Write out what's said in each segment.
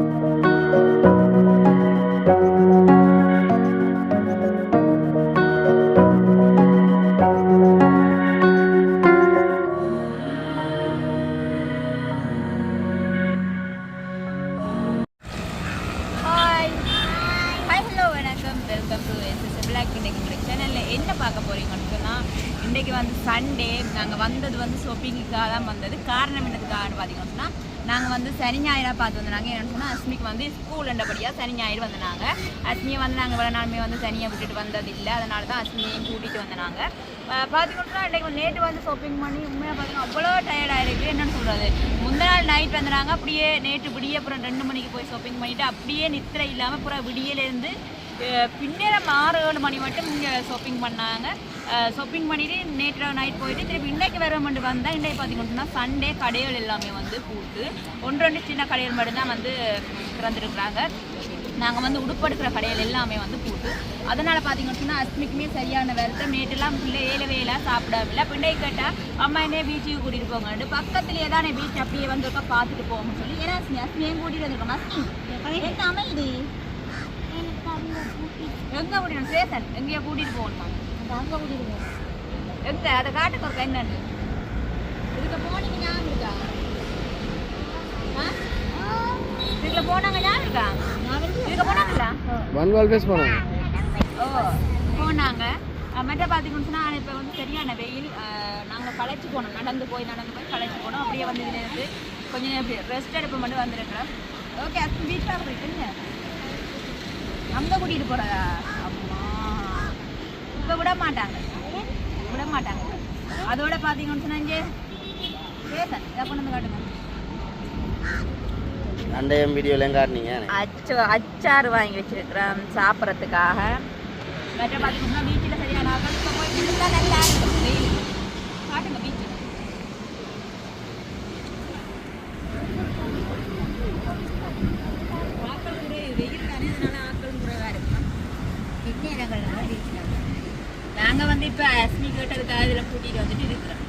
you. வந்து வந்து தனியாக விட்டுட்டு வந்ததில்லை. அதனால தான் அஸ்மியையும் கூட்டிகிட்டு வந்தாங்க பார்த்துக்கிட்டோம்னா இன்றைக்கு நேற்று வந்து ஷாப்பிங் பண்ணி உண்மையாக பார்த்தீங்கன்னா அவ்வளோ டயர்டாக இருக்குது என்னென்னு சொல்கிறது முந்த நாள் நைட் வந்துடுறாங்க. அப்படியே நேற்று விடிய அப்புறம் ரெண்டு மணிக்கு போய் ஷாப்பிங் பண்ணிவிட்டு அப்படியே நித்திரை இல்லாமல் அப்புறம் விடியலேருந்து பின்னேரம் ஆறு ஏழு மணி மட்டும் இங்கே ஷாப்பிங் பண்ணாங்க. ஷாப்பிங் பண்ணிவிட்டு நேற்று நைட் போயிட்டு திருப்பி இன்றைக்கு வர வந்தால் இன்றைக்கு பார்த்தீங்கன்னா சண்டே கடைகள் எல்லாமே வந்து பூட்டு ஒன்று ரெண்டு சின்ன கடைகள் மட்டும்தான் வந்து திறந்துருக்குறாங்க. நாங்கள் வந்து உடுப்படுக்கிற கடைகள் எல்லாமே வந்து பூட்டு அதனால் பார்த்தீங்கன்னு சொன்னால் அஸ்மிக்குமே சரியான வருத்தம் நேற்றுலாம் பிள்ளை ஏழை வேலாம் சாப்பிடவில்லை. பிள்ளை கேட்டால் அம்மா என்ன பீச்சுக்கு கூட்டிகிட்டு போங்கன்னு பக்கத்துலேயே தானே பீச் அப்படியே வந்து இருக்கா பார்த்துட்டு போகணும்னு சொல்லி ஏன்னா அஸ்மி அஸ்மியும் கூட்டிகிட்டு வந்திருக்கோம்? அஸ்மி என்ன அமைதி? எங்கே கூட்டிட்டு சேசன் எங்கேயோ கூட்டிகிட்டு போகணுமா அங்க கூட்டிட்டு எங்க? அதை காட்டுக்கு ஒரு என்னன்னு இதுக்கு போனீங்க ஞாபகம் இருக்கா ஆ? இதுல போனாங்க ஞாபகம் இருக்கா? இதுக்கு போனாங்களா? ஒன் வால் பேஸ் போனோம் ஓ போனாங்க. மற்ற பார்த்தீங்கன்னு சொன்னால் இப்போ வந்து சரியான வெயில் நாங்கள் களைச்சி போனோம். நடந்து போய் நடந்து போய் களைச்சி போனோம். அப்படியே வந்து இதுல இருந்து கொஞ்ச நேரம் ரெஸ்ட் எடுப்பு மட்டும் வந்துருக்கிறோம். ஓகே அது வீட்டில் போயிட்டுங்க அங்கே கூட்டிகிட்டு போகிறதா அம்மா. இப்போ விட மாட்டாங்க. விட மாட்டாங்க. அதோட பார்த்தீங்கன்னு சொன்னா இங்கே. பேசன் இதை கொண்டு வந்து காட்டுங்க. அண்டையம் வீடியோலையும் காட்டினீங்க அச்சு அச்சாறு வாங்கி வச்சிருக்கிறேன் சாப்பிட்றதுக்காக. மற்ற பார்த்தீங்கன்னா பீச்சில் சரியான ஆட்கள் இப்போ நல்லா வெயில் காட்டுங்க பீச்சு ஆட்கள் குறைவு வெயில் தானே அதனால ஆட்கள் குறைவாக இருக்கும். பின்னேரங்கள் பீச்சில் நாங்கள் வந்து இப்போ அஸ்மி கேட்டதுக்காக இதில் கூட்டிகிட்டு வந்துட்டு இருக்கிறோம்.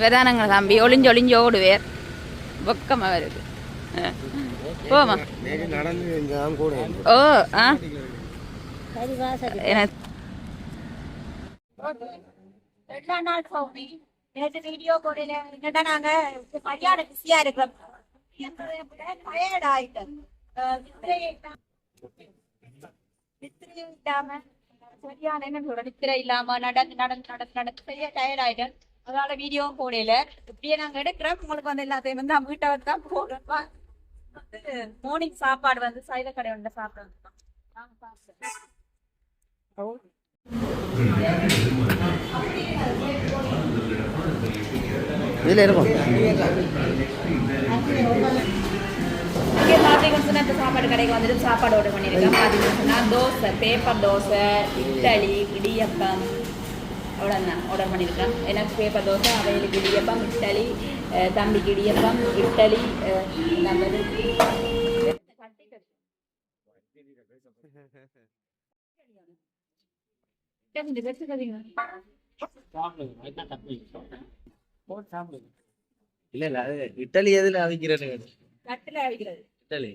வேதானங்க தம்பி ஒளிஞ்சு ஒளிஞ்சு ஓடுவேர். வெக்கமாக வருது. போமா ஓ ஆ. ரெண்டாம் நாள் சௌமி. நேற்று வீடியோ போடல. என்னடா நாங்க சரியான பிஸியா இருக்கிறோம். டயர்ட் ஆயிட்டேன் நித்திரை இல்லாம சரியான என்ன சொல்ற நித்திரை இல்லாம நடந்து நடந்து நடந்து நடந்து சரியா டயர்ட் ஆயிட்டேன் அதனால வீடியோவும் போடல. இப்படியே நாங்க எடுக்கிறோம் உங்களுக்கு வந்து எல்லாத்தையும் வந்து நம்ம வீட்டை வந்து தான் போடுறோம். மார்னிங் சாப்பாடு வந்து சைவ கடை வந்து சாப்பிடுறோம். இதில் இருக்கும். இங்கே பார்த்தீங்கன்னு சாப்பாடு கடைக்கு வந்துட்டு சாப்பாடு ஆர்டர் பண்ணியிருக்கேன். பார்த்தீங்கன்னு தோசை பேப்பர் தோசை இட்லி இடியப்பம். அவ்வளோதான் ஆர்டர் பண்ணியிருக்கேன் எனக்கு பேப்பர் தோசை அவைகளுக்கு இடியப்பம் இட்டலி தம்பிக்கு இடியப்பம் இட்டலி நல்லது இல்ல இல்ல அது இட்டலி எதுல அவிக்கிறது கட்டில அவிக்கிறது இட்டலி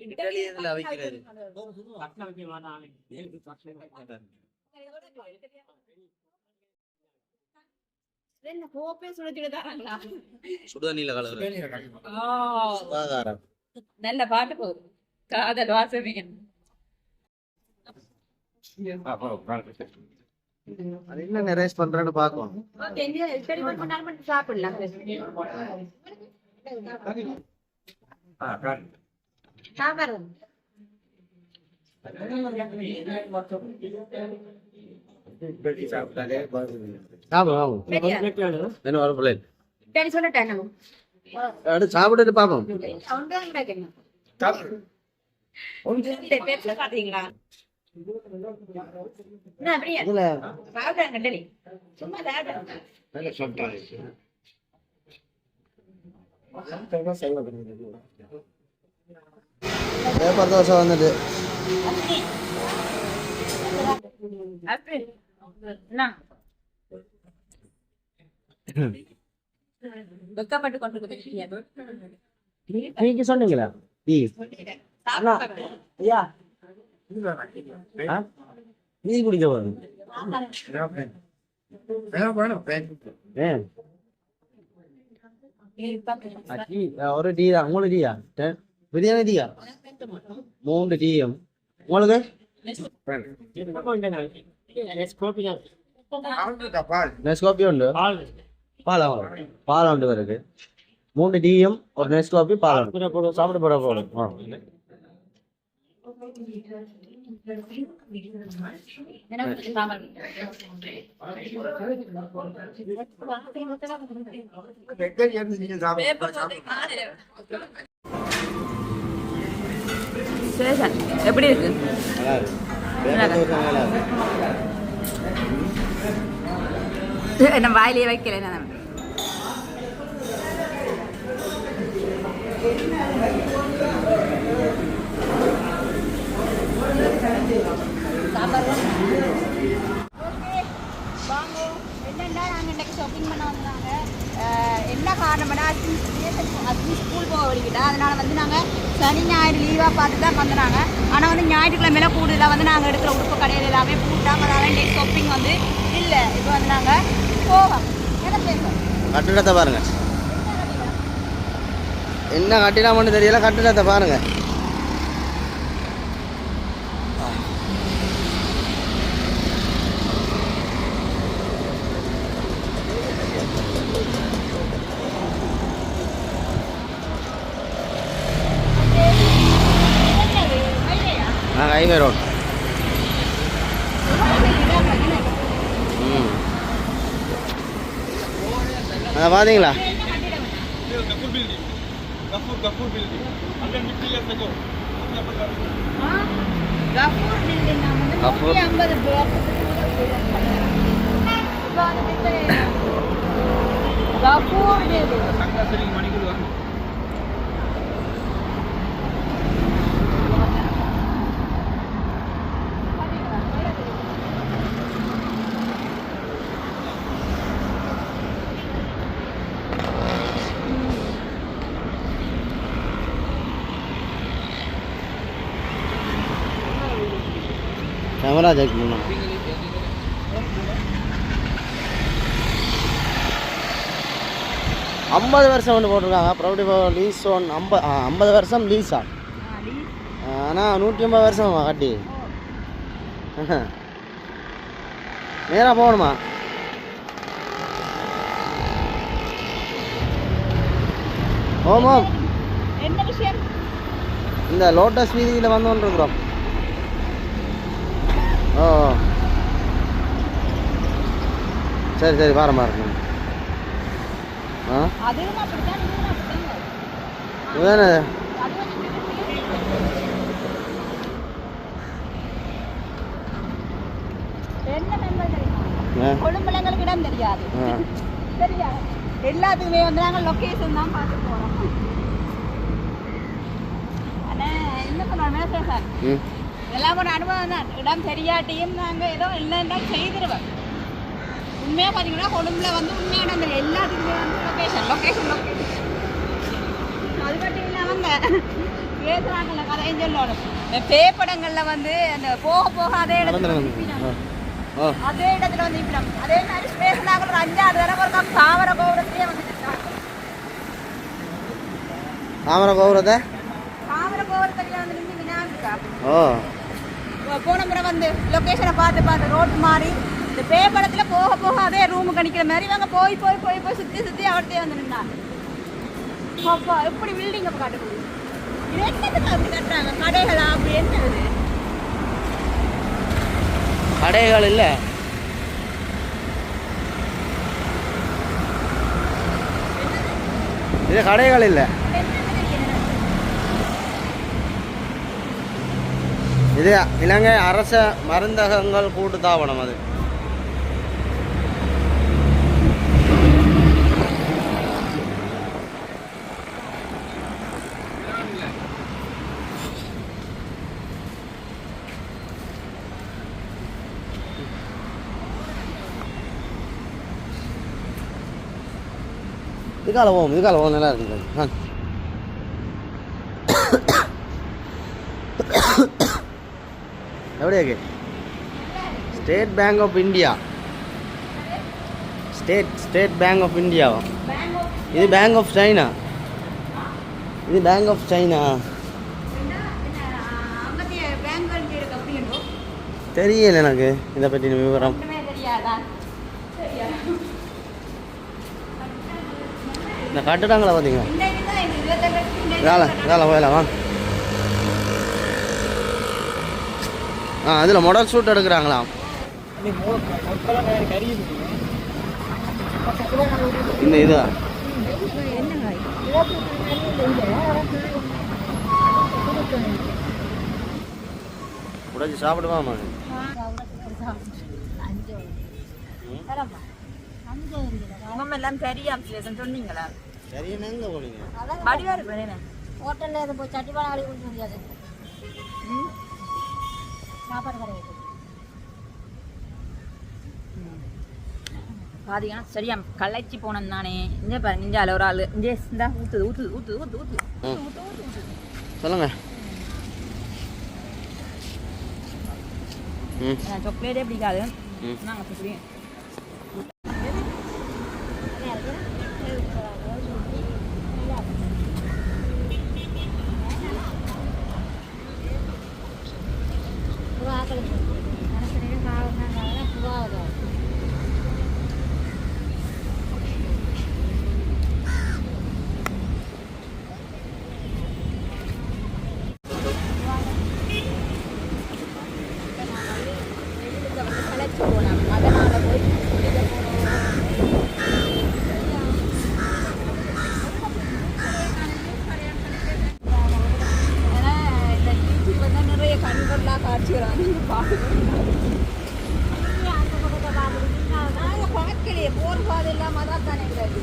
இட்டலி எதுல அவிக்கிறது என்ன கோப்பே சுழத்திட்டு தராங்களா சுடுதண்ணில கலர் நல்ல பாட்டு போகுது. காதல் அது என்ன பண்றேன்னு ஓகே இந்த மட்டும் சாப்பிடலாம். சாப்பிட்டுட்டு பாப்போம். பாத்தீங்களா பேப்பர் தோசை வந்துட்டு. வெக்கப்பட்டு கொண்டு நீங்க சொன்னீங்களா? ஐயா? டீ குடிக்க ஒரு டீ தான். உங்களுக்கு டீயா? பிரியாணி டீயா? மூன்று டீயும். உங்களுக்கு? நெஸ்காப்பி உண்டு பால் பால் உண்டு இருக்கு மூணு டீயும் ஒரு நெஸ்காப்பி பால் உண்டு சாப்பிட போட சார் எப்படி இருக்கு நல்லா இருக்கு வேப்ப தோசை வாயிலே வைக்கல நான் வாங்க என்னென்னா நாங்கள் இன்றைக்கி ஷாப்பிங் பண்ண வந்தாங்க என்ன காரணம்னா அஸ்மி ஸ்கூல் போக வழிக்கிட்டா அதனால் வந்து நாங்கள் சனி ஞாயிறு லீவாக பார்த்து தான் வந்தாங்க ஆனால் வந்து ஞாயிற்றுக்கிழமையில கூடுதலாக வந்து நாங்கள் எடுக்கிற உடுப்பு கடையில் எல்லாமே பூட்டாங்க அதனால் டே ஷாப்பிங் வந்து இல்லை. இப்போ வந்து நாங்கள் போவோம். என்ன கட்டிடத்தை பாருங்கள் என்ன கட்டிடாமன்னு தெரியல கட்டிடத்தை பாருங்கள் என்னது மயிலையா ஹைவே ரோட் ம் அதை பார்த்தீங்களா கஃபூர் பில்டிங் வந்து கஃபூர். நூற்றி ஐம்பது வருஷம் ஒன்று போட்டிருக்காங்க. ப்ராப்பர்ட்டி லீஸ் ஒன் ஐம்பது ஐம்பது வருஷம் லீஸா ஆனால் நூற்றி ஐம்பது வருஷம் கட்டி? நேராக போகணுமா? ஓம் ஓம் என்ன விஷயம்? இந்த லோட்டஸ் வீதியில் வந்து கொண்டிருக்கிறோம். ஓ. சரி சரி பாரம் பாருங்க ஆ? ஆ. கொழும்புலங்களுக்கு இடம் தெரியாது. சரியா எல்லாத்துக்குமே வந்து நாங்கள் லொக்கேஷன் தான் பார்த்து போகிறோம் ஆனால் என்ன மேசேஜ் சார். இதெல்லாம் ஒரு அனுபவம் தான். இடம் தெரியாட்டியும் நாங்கள் ஏதோ இல்லைன்னா செய்திருவேன் உண்மையாக பார்த்தீங்கன்னா கொழும்புல வந்து உண்மையான தெரியும் எல்லாத்துக்குமே வந்து லொக்கேஷன் லொக்கேஷன் லொக்கேஷன் அது மட்டும் இல்லாமல் பேசுகிறாங்கல்ல கதையும் சொல்லணும் பேப்படங்களில் வந்து அந்த போக போக அதே இடத்துல அதே இடத்துல வந்து நிற்பினோம் அதே மாதிரி பேசினாங்க ஒரு அஞ்சாறு தடவை ஒரு கம் தாவர கோபுரத்திலே வந்து தாமரை கோபுரத்தை? தாவர கோபுரத்திலே வந்து நின்று வினாந்துக்கா ஓ. போன முறை வந்து லொக்கேஷனை பார்த்து பார்த்து ரோட் மாறி இந்த பே படத்தில் போக போக அதே ரூமு கணிக்கிற மாதிரி இவங்க போய் போய் போய் போய் சுற்றி சுற்றி அவர்கிட்டே வந்து நின்னாங்க. அப்பா எப்படி பில்டிங் அப்போ காட்ட இது என்னதுக்கு அப்படி கட்டுறாங்க? கடைகளா? அப்படி என்னது? கடைகள் இல்லை. இது கடைகள் இல்லை. இது இலங்கை அரச மருந்தகங்கள் கூட்டுத்தாபனம் அது. இதுக்கால போவோம் இதுக்கால போவோம் நல்லா இருக்குது இருக்கு State Bank of India State State Bank of India இது பேங்க் ஆஃப் சைனா இது பேங்க் ஆஃப் சைனா தெரியல எனக்கு இதை பற்றின விவரம் இந்த பார்த்தீங்களா இருபத்தெட்டு இன்னைக்கு வேலை வேலை வேலை வாங்க ஆ அதில் மாடல் ஷூட் எடுக்கிறாங்களாம். இந்த இதா? உடைச்சி சாப்பிடுவாமா சரியா அம்சலேசன் சொன்னீங்களா? சரி எங்க போனீங்க வடிவா இருக்கிறேன் ஹோட்டலில் போய் சட்டி பானை கழுவி கொடுக்க முடியாது. ம்? சாப்பாடு கிடையாது பாத்தீங்கன்னா சரியா களைச்சி போனோம் தானே. இங்க பாருங்க இங்க ஒரு ஆளு. இங்கே இந்தா ஊத்து ம். ஊத்து ஊத்து ஊத்து சொல்லுங்க. சாக்லேட்டே பிடிக்காது. நாங்கள் அப்படி புவா ஆக்கள் மனசு காவல் புவாவது களைச்சி போனோம் அதனால போய் குடிக்க போனோம் ஏன்னா இந்த டிவிக்கு வந்து நிறைய கண்கொள்ளா காட்சிகள் வந்து பார்க்கணும் நாங்கள் பார்க்கலையே போர் பாதை இல்லாமல் தான் தானே கிடையாது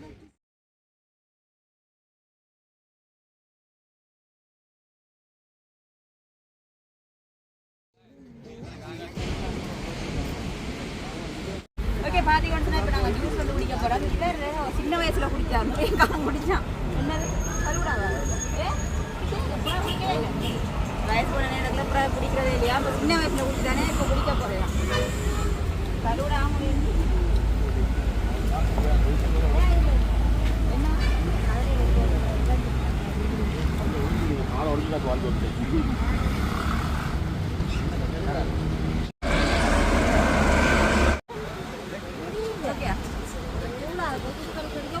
ஓகே பாத்தீங்கன்னா இப்போ நாங்கள் ஜூஸ் வந்து குடிக்க போகிறோம் இவர் சின்ன வயசுல குடிச்சார் காலம் குடிச்சான் என்னது கழுவிடாதா ஏ இப்ப குடிக்கவே இல்லை. வயசு போன நேரத்தில் அப்புறம் குடிக்கிறதே இல்லையா இப்போ சின்ன வயசுல குடிச்சானே இப்போ குடிக்க போகிறேன் கழுவிடாம இருந்து. என்ன ஓகே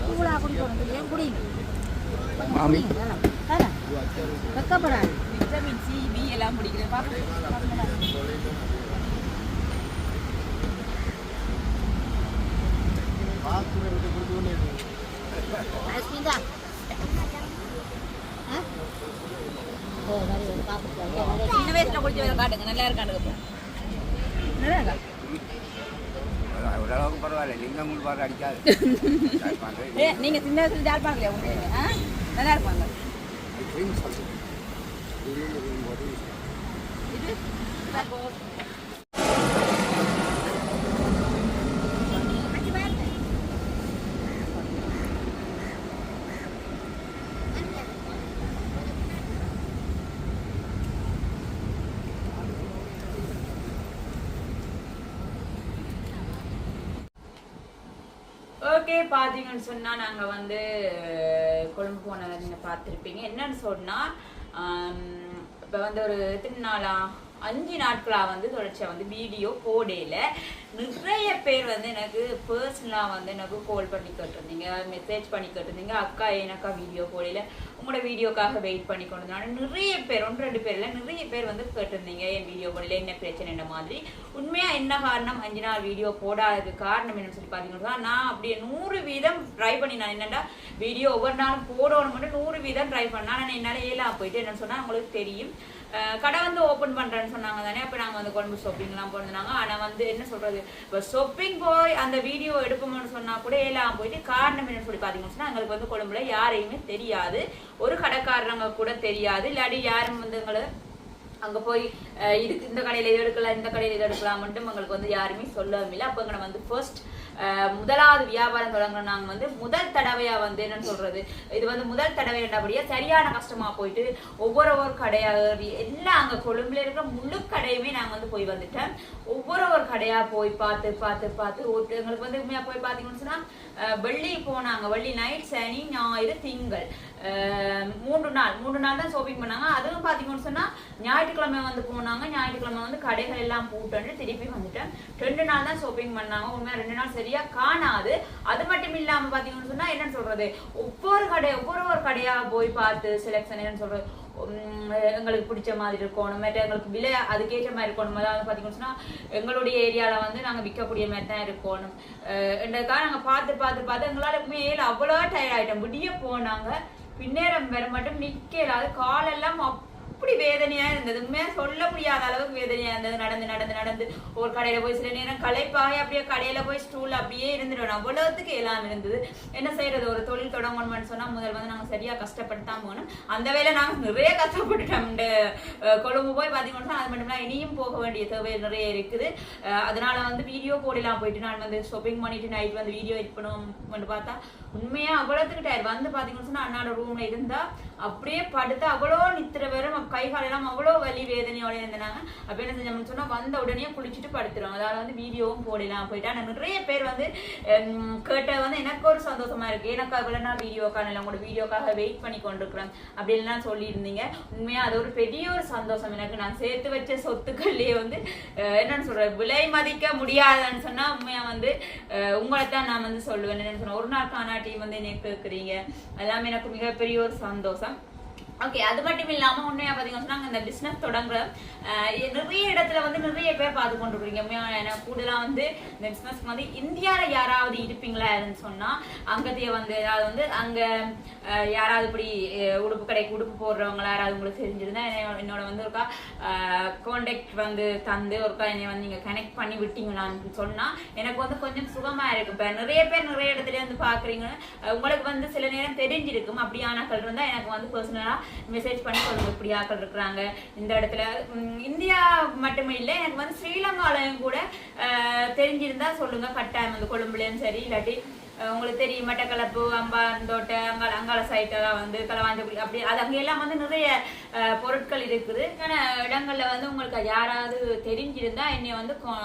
கூழா குடிக்கணும் ஏன் குடி வெக்கப்படாது விட்டமின் சி பி எல்லாம் குடிக்கிறேன் பாப்பா அஸ்மிதா ஆ ஓ வரி வரி பார்த்துட்டு சின்ன வயசுல குடிச்ச காட்டுங்க நல்லா இருக்காண்டுங்க நல்லா இருக்கா ஓரளவுக்கு பரவாயில்ல லிங்கம் கூட பாரு அடிக்காது ஏ நீங்க சின்ன வயசுல ஜால் பார்க்கலையா உங்களுக்கு நல்லா இருப்பாங்க இது ஓகே பார்த்தீங்கன்னு சொன்னால் நாங்கள் வந்து கொழும்பு போனதை நீங்கள் பார்த்துருப்பீங்க. என்னன்னு சொன்னால் இப்போ வந்து ஒரு எத்தனை நாளா? அஞ்சு நாட்களாக வந்து தொடர்ச்சியாக வந்து வீடியோ போடையில் நிறைய பேர் வந்து எனக்கு பர்சனலாக வந்து எனக்கு கால் பண்ணி கேட்டிருந்தீங்க மெசேஜ் பண்ணி கேட்டிருந்தீங்க. அக்கா எனக்கா வீடியோ போடல. உங்களோட வீடியோக்காக வெயிட் பண்ணி கொண்டு நிறைய பேர் ஒன்று ரெண்டு பேரில் நிறைய பேர் வந்து கேட்டிருந்தீங்க என் வீடியோ போடல? என்ன பிரச்சனை? என்ன மாதிரி? உண்மையாக என்ன காரணம்? அஞ்சு நாள் வீடியோ போடாததுக்கு காரணம் என்னன்னு சொல்லி பார்த்தீங்கன்னா நான் அப்படியே நூறு வீதம் ட்ரை பண்ணி நான் என்னென்னா வீடியோ ஒவ்வொரு நாளும் போடணும் மட்டும் நூறு வீதம் ட்ரை பண்ணேன். ஆனால் என்னால் ஏலாம் போயிட்டு என்னன்னு சொன்னால் உங்களுக்கு தெரியும். கடை வந்து ஓப்பன் பண்ணுறேன்னு சொன்னாங்க தானே. அப்போ நாங்கள் வந்து கொழும்பு ஷாப்பிங்லாம் போயிருந்தாங்க ஆனால் வந்து என்ன சொல்கிறது இப்போ ஷொப்பிங் போய் அந்த வீடியோ எடுப்போம்னு சொன்னா கூட எல்லாம் போயிட்டு காரணம் என்ன சொல்லி பாத்தீங்கன்னு சொன்னா எங்களுக்கு வந்து கொழும்புல யாரையுமே தெரியாது. ஒரு கடைக்காரங்க கூட தெரியாது. இல்லாட்டி யாரும் வந்து எங்களை அங்க போய் இதுக்கு இந்த கடையில இது எடுக்கலாம் இந்த கடையில இது எடுக்கலாம் மட்டும் எங்களுக்கு வந்து யாருமே சொல்லவும் இல்லை. அப்போ எங்களை வந்து ஃபர்ஸ்ட் முதலாவது வியாபாரம் தொடங்குற நாங்க வந்து முதல் தடவையா வந்து என்னன்னு சொல்றது? இது வந்து முதல் தடவை என்றபடியா சரியான கஷ்டமா போயிட்டு ஒவ்வொரு ஒரு கடையாக எல்லாம் அங்க கொழும்புல இருக்கிற முழு கடையுமே நாங்க வந்து போய் வந்துட்டேன் ஒவ்வொரு ஒரு கடையா போய் பார்த்து பார்த்து பார்த்து ஒரு- எங்களுக்கு வந்து உண்மையா போய் பாத்தீங்கன்னு சொன்னா வெள்ளி போனாங்க. வெள்ளி நைட் சனி ஞாயிறு திங்கள். மூன்று நாள். மூன்று நாள் தான் ஷாப்பிங் பண்ணாங்க. அதுவும் பாத்தீங்கன்னு சொன்னா ஞாயிற்றுக்கிழமை வந்து போனாங்க. ஞாயிற்றுக்கிழமை வந்து கடைகள் எல்லாம் பூட்டு திருப்பி வந்துட்டேன் ரெண்டு நாள் தான் ஷாப்பிங் பண்ணாங்க. உண்மையா ரெண்டு நாள் சரி சரியா காணாது. அது மட்டும் இல்லாம பாத்தீங்கன்னு சொன்னா என்னன்னு சொல்றது? ஒவ்வொரு கடை ஒவ்வொரு ஒரு கடையா போய் பார்த்து செலெக்ஷன் என்னன்னு சொல்றது? எங்களுக்கு பிடிச்ச மாதிரி இருக்கணும். மற்ற எங்களுக்கு விலை அதுக்கேற்ற மாதிரி இருக்கணும். அதாவது பாத்தீங்கன்னு சொன்னா எங்களுடைய ஏரியால வந்து நாங்க விற்கக்கூடிய மாதிரி தான் இருக்கணும். என்றதுக்காக நாங்க பார்த்து பார்த்து பார்த்து எங்களால மேல அவ்வளோ டயர்ட் ஆயிட்டோம். விடிய போனாங்க. பின்னேரம் வர மட்டும் நிக்கல அது காலெல்லாம் அப்படி வேதனையா இருந்தது. உண்மையா சொல்ல முடியாத அளவுக்கு வேதனையா இருந்தது. நடந்து நடந்து நடந்து. ஒரு கடையில போய் சில நேரம் களைப்பாகி அப்படியே கடையில போய் ஸ்டூல் அப்படியே இருந்துடும் அவ்வளவுத்துக்கு எல்லாம் இருந்தது. என்ன செய்யறது? ஒரு தொழில் தொடங்கணும்னு சொன்னா முதல் வந்து நாங்க சரியா கஷ்டப்பட்டு தான் போகணும். அந்த வேலை நாங்க நிறைய கஷ்டப்பட்டுட்டோம். இந்த கொழும்பு போய் பாத்தீங்கன்னா அது மட்டும் இல்லாம இனியும் போக வேண்டிய தேவை நிறைய இருக்குது. அதனால வந்து வீடியோ போடலாம் போயிட்டு நான் வந்து ஷாப்பிங் பண்ணிட்டு நைட் வந்து வீடியோ எடிட் பண்ணுவோம் பார்த்தா உண்மையா அவ்வளவுத்துக்கு டயர் வந்து பாத்தீங்கன்னா அண்ணாட ரூம்ல இருந்தா அப்படியே படுத்து அவ்வளோ நித்திர வரும் கை காலெல்லாம் அவ்வளோ வலி வேதனையோட இருந்தாங்க அப்ப என்ன செஞ்சோம்னு சொன்னால் வந்த உடனே குளிச்சுட்டு படுத்துருவாங்க. அதாவது வந்து வீடியோவும் போடலாம் போயிட்டா. நிறைய பேர் வந்து கேட்ட வந்து எனக்கு ஒரு சந்தோஷமா இருக்கு. எனக்கு அவ்வளோ நான் வீடியோ காணல உங்களோட வீடியோக்காக வெயிட் பண்ணி கொண்டிருக்கிறேன் அப்படின்லாம் சொல்லியிருந்தீங்க. உண்மையாக அது ஒரு பெரிய ஒரு சந்தோஷம். எனக்கு நான் சேர்த்து வச்ச சொத்துக்கள்லேயே வந்து என்னன்னு சொல்கிறேன் விலை மதிக்க முடியாதுன்னு சொன்னால் உண்மையாக வந்து உங்களை தான் நான் வந்து சொல்லுவேன். என்னன்னு சொன்னா ஒரு நாள் காணாட்டி வந்து என்னை கேட்குறீங்க. எல்லாமே எனக்கு மிகப்பெரிய ஒரு சந்தோஷம். ஓகே அது மட்டும் இல்லாம உண்மையா பாத்தீங்கன்னா சொன்னா இந்த பிசினஸ் தொடங்குற நிறைய இடத்துல வந்து நிறைய பேர் பார்த்து கொண்டு இருக்கீங்க எனக்கு கூடுதலா வந்து இந்த பிசினஸ் வந்து இந்தியால யாராவது இருப்பீங்களா சொன்னா அங்கத்தையே வந்து அதாவது வந்து அங்க யாராவது இப்படி உடுப்பு கடைக்கு உடுப்பு போடுறவங்களா யாராவது உங்களுக்கு தெரிஞ்சிருந்தா என்னோட வந்து ஒருக்கா கான்டாக்ட் வந்து தந்து ஒருக்கா என்னை வந்து நீங்க கனெக்ட் பண்ணி விட்டீங்களான்னு சொன்னா எனக்கு வந்து கொஞ்சம் சுகமா இருக்கு இப்ப நிறைய பேர் நிறைய இடத்துல வந்து பாக்குறீங்க. உங்களுக்கு வந்து சில நேரம் தெரிஞ்சிருக்கும். அப்படியான கல் இருந்தா எனக்கு வந்து பர்சனலா மெசேஜ் பண்ணி சொல்லுங்க இப்படி ஆக்கள் இருக்கிறாங்க. இந்த இடத்துல இந்தியா மட்டுமே இல்லை எனக்கு வந்து ஸ்ரீலங்காலையும் கூட தெரிஞ்சிருந்தா சொல்லுங்க கட்டாயம் வந்து கொழும்புலையும் சரி இல்லாட்டி உங்களுக்கு தெரியும் மட்டக்களப்பு அம்பாந்தோட்டை அங்காள அங்கால சைட்டெல்லாம் வந்து களவாஞ்சக்குடி அப்படி அது அங்கெல்லாம் வந்து நிறைய பொருட்கள் இருக்குது. ஆனால் இடங்களில் வந்து உங்களுக்கு யாராவது தெரிஞ்சிருந்தா என்னை வந்து கொ-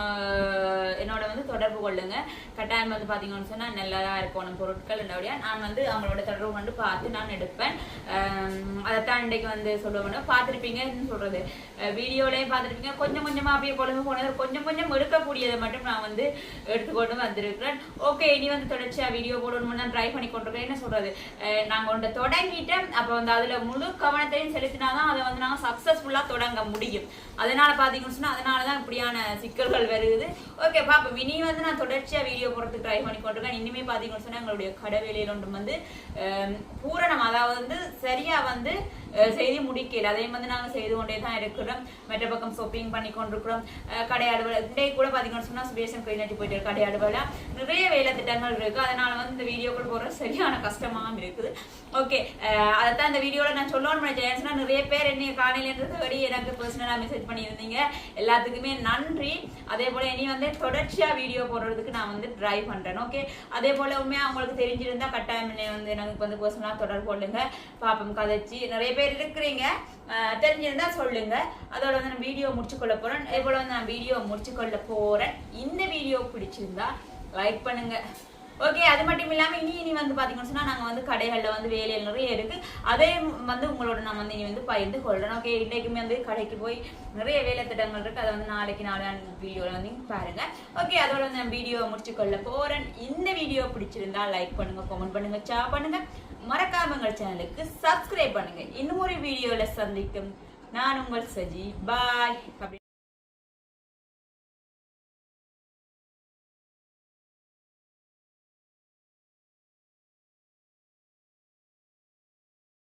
என்னோட வந்து தொடர்பு கொள்ளுங்க. கட்டாயம் வந்து பாத்தீங்கன்னு சொன்னா நல்லதா நம்ம பொருட்கள் என்னோடய நான் வந்து அவங்களோட தொடர்பு கொண்டு பார்த்து நான் எடுப்பேன். அதைத்தான் இன்றைக்கு வந்து சொல்லுவேன் பார்த்துருப்பீங்கன்னு சொல்றது? வீடியோலையும் பார்த்துருப்பீங்க. கொஞ்சம் கொஞ்சமா அப்படியே கொழும்பு போனது கொஞ்சம் கொஞ்சம் எடுக்கக்கூடியதை மட்டும் நான் வந்து எடுத்துக்கொண்டு வந்திருக்கிறேன். ஓகே இனி வந்து தொடர்ச்சியா வீடியோ போடணும்னு நான் ட்ரை பண்ணி கொண்டிருக்கேன். என்ன சொல்றது? நாங்கள் நாங்க ஒன்றை தொடங்கிட்டேன் அப்போ வந்து அதுல முழு கவனத்தையும் செலுத்தினாதான் அதை வந்து நாங்க சக்சஸ்ஃபுல்லா தொடங்க முடியும். அதனால பாத்தீங்கன்னு சொன்னா அதனாலதான் இப்படியான சிக்கல்கள் வருது. ஓகே பாப்போம். இனி வந்து நான் தொடர்ச்சியாக வீடியோ போடுறதுக்கு ட்ரை பண்ணி கொண்டிருக்கேன். இனிமே பார்த்தீங்கன்னு சொன்னால் எங்களுடைய கடை வேலையில ஒன்று வந்து பூரணம். அதாவது வந்து சரியாக வந்து செய்து முடிக்கல. அதையும் வந்து நாங்கள் செய்து கொண்டே தான் இருக்கிறோம். மற்ற பக்கம் ஷாப்பிங் பண்ணி கொண்டிருக்கிறோம். அஹ், கடை இன்றைக்கு கூட பார்த்தீங்கன்னு சொன்னால் சுபேஷன் கிளீனாட்டி போயிட்டு இருக்கு கடை அடுவலை நிறைய வேலை திட்டங்கள் இருக்குது அதனால வந்து இந்த வீடியோ கூட போடுறது சரியான கஷ்டமாகவும் இருக்குது. ஓகே அதைத்தான் இந்த வீடியோவில் நான் சொல்லணும்னு நினைச்சேன். நிறைய பேர் என்னை காலையிலேருந்து இருந்து எனக்கு பர்சனலாக மெசேஜ் பண்ணியிருந்தீங்க. எல்லாத்துக்குமே நன்றி. அதே போல் இனி வந்து தொடர்ச்சியாக வீடியோ வீடியோ போடுறதுக்கு நான் வந்து ட்ரை பண்றேன். ஓகே அதே போல உண்மையா அவங்களுக்கு தெரிஞ்சிருந்தா கட்டாயம் என்னை வந்து எனக்கு வந்து பர்சனலா தொடர்பு கொள்ளுங்க. பாப்பம் கதைச்சி. நிறைய பேர் இருக்கிறீங்க. தெரிஞ்சிருந்தா சொல்லுங்க. அதோட வந்து நான் வீடியோ முடிச்சு கொள்ள போறேன். அதே போல வந்து நான் வீடியோ முடிச்சு கொள்ள போறேன். இந்த வீடியோ பிடிச்சிருந்தா லைக் பண்ணுங்க. ஓகே அது மட்டும் இல்லாம இனி இனி வந்து பாத்தீங்கன்னு சொன்னா நாங்க வந்து கடைகள்ல வந்து வேலையில் நிறைய இருக்கு. அதே வந்து உங்களோட நான் வந்து இனி வந்து பகிர்ந்து கொள்றேன் ஓகே இன்னைக்குமே வந்து கடைக்கு போய் நிறைய வேலை திட்டங்கள் இருக்கு. அதை வந்து நாளைக்கு நாளான வீடியோல வந்து பாருங்க. ஓகே அதோட வந்து நான் வீடியோ முடிச்சு கொள்ள போறேன். இந்த வீடியோ பிடிச்சிருந்தா லைக் பண்ணுங்க கமெண்ட் பண்ணுங்க ஷேர் பண்ணுங்க. மறக்காம எங்கள் சேனலுக்கு சப்ஸ்கிரைப் பண்ணுங்க. இன்னும் ஒரு வீடியோல சந்திக்கும். நான் உங்கள் சஜி. பாய்